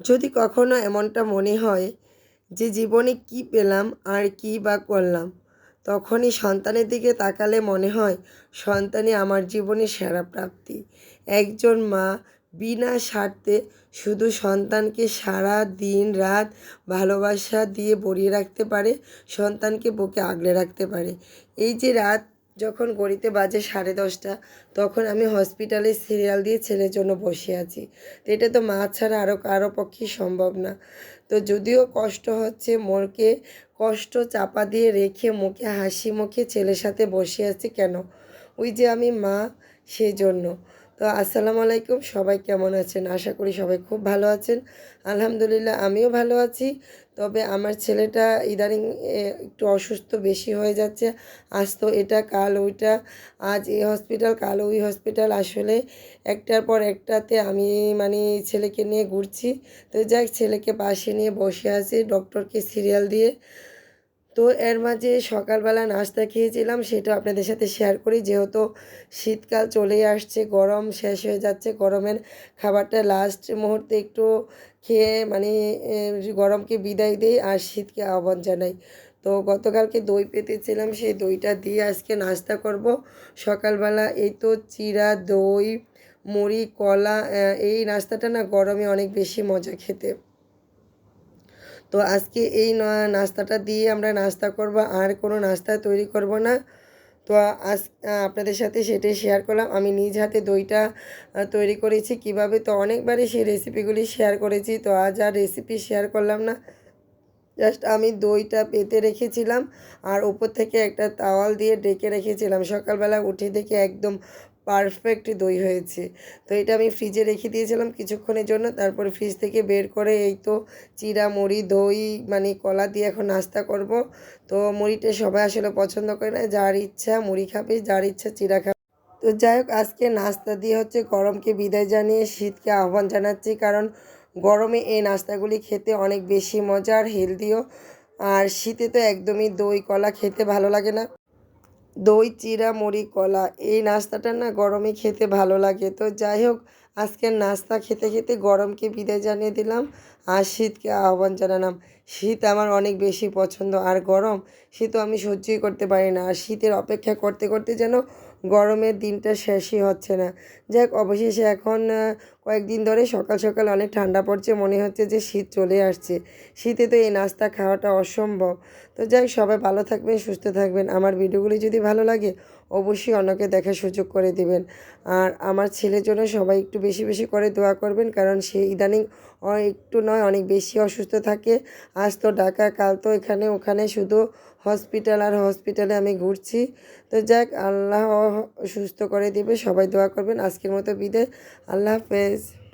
যদি কখনো এমনটা মনে হয় যে জীবনে কি পেলাম আর কি বা করলাম, তখনই সন্তানের দিকে তাকালে মনে হয় সন্তানই আমার জীবনের সেরা প্রাপ্তি। একজন মা বিনা স্বার্থে শুধু সন্তানকে সারা দিন রাত ভালোবাসা দিয়ে ভরিয়ে রাখতে পারে, সন্তানকে বুকে আগলে রাখতে পারে। এই যে রাত যখন গড়িতে বাজে সাড়ে দশটা, তখন আমি হসপিটালে সিরিয়াল দিয়ে ছেলের জন্য বসে আছি। তো এটা তো মা ছাড়া আরও কারও পক্ষেই সম্ভব না। তো যদিও কষ্ট হচ্ছে, মোরকে কষ্ট চাপা দিয়ে রেখে মুখে হাসি মুখে ছেলের সাথে বসে আছি কেন? ওই যে আমি মা সেই জন্য তো আসসালামু আলাইকুম, সবাই কেমন আছেন? আশা করি সবাই খুব ভালো আছেন। আলহামদুলিল্লাহ, আমিও ভালো আছি। তবে আমার ছেলেটা ইদানিং একটু অসুস্থ, বেশি হয়ে যাচ্ছে। আজ তো এটা, কাল ওইটা। আজ এই হসপিটাল, কাল ওই হসপিটাল। আসলে একটার পর একটাতে আমি মানে ছেলেকে নিয়ে ঘুরছি। তো যাক ছেলেকে পাশে নিয়ে বসে আছি ডক্টরকে সিরিয়াল দিয়ে। তো এর মাঝে সকালবেলা নাস্তা খেয়েছিলাম, সেটা আপনাদের সাথে শেয়ার করি। যেহেতু শীতকাল চলেই আসছে, গরম শেষ হয়ে যাচ্ছে, গরমের খাবারটা লাস্ট মুহূর্তে একটু খেয়ে মানে গরমকে বিদায় দিই আর শীতকে আহ্বান জানাই। তো গতকালকে দই পেতেছিলাম, সেই দইটা দিয়ে আজকে নাস্তা করব। সকালবেলা এই তো চিরা দই, মুড়ি, কলা এই নাস্তাটা না গরমে অনেক বেশি মজা খেতে। তো আজকে এই নাস্তাটা দিয়ে আমরা নাস্তা করব, আর কোনো নাস্তা তৈরি করব না। তো আজ আপনাদের সাথে সেটাই শেয়ার করলাম। আমি নিজ হাতে দইটা তৈরি করেছি কীভাবে, তো অনেকবারই সেই রেসিপিগুলি শেয়ার করেছি, তো আজ আর রেসিপি শেয়ার করলাম না। জাস্ট আমি দইটা পেতে রেখেছিলাম, আর উপর থেকে একটা তাওয়াল দিয়ে ডেকে রেখেছিলাম। সকালবেলা উঠে দেখে একদম পারফেক্ট দই হয়েছে। তো এটা আমি ফ্রিজে রেখে দিয়েছিলাম কিছুক্ষণের জন্য। তারপরে ফ্রিজ থেকে বের করে এই তো চিরা, মুড়ি, দই মানে কলা দিয়ে এখন নাস্তা করব। তো মুড়িটা সবাই আসলে পছন্দ করে না। যার ইচ্ছা মুড়ি খাবে, যার ইচ্ছা চিরা খাবে। তো যাই হোক, আজকে নাস্তা দিয়ে হচ্ছে গরমকে বিদায় জানিয়ে শীতকে আহ্বান জানাচ্ছি। কারণ গরমে এই নাস্তাগুলি খেতে অনেক বেশি মজার হেলদিও আর শীতে তো একদমই দই, কলা খেতে ভালো লাগে না। দই চিরা মুড়ি, কলা, এই নাস্তাটা না গরমে খেতে ভালো লাগে। তো যাই হোক, আজকের নাস্তা খেতে খেতে গরমকে বিদায় জানিয়ে দিলাম। আর শীতকে আহ্বান জানালাম। শীত আমার অনেক বেশি পছন্দ, আর গরম শীতও আমি সহ্যই করতে পারি না। আর শীতের অপেক্ষা করতে করতে যেন গরমের দিনটা শেষই হচ্ছে না। যাক, অবশেষে এখন কয়েকদিন ধরে সকাল সকাল অনেক ঠান্ডা পড়ছে, মনে হচ্ছে যে শীত চলে আসছে। শীতে তো এই নাস্তা খাওয়াটা অসম্ভব। তো যাই, সবাই ভালো থাকবেন, সুস্থ থাকবেন। আমার ভিডিওগুলি যদি ভালো লাগে, অবশ্যই অন্যকে দেখার সুযোগ করে দেবেন। আর আমার ছেলের জন্য সবাই একটু বেশি বেশি করে দোয়া করবেন, কারণ সে ইদানিং একটু নয় অনেক বেশি অসুস্থ থাকে। আজ তো ঢাকা, কাল তো এখানে, ওখানে শুধু হসপিটাল আর হসপিটালে আমি ঘুরছি। তো যাক, আল্লাহ সুস্থ করে দিবে, সবাই দোয়া করবেন। আজকের মতো বিদায়। আল্লাহ হাফেজ।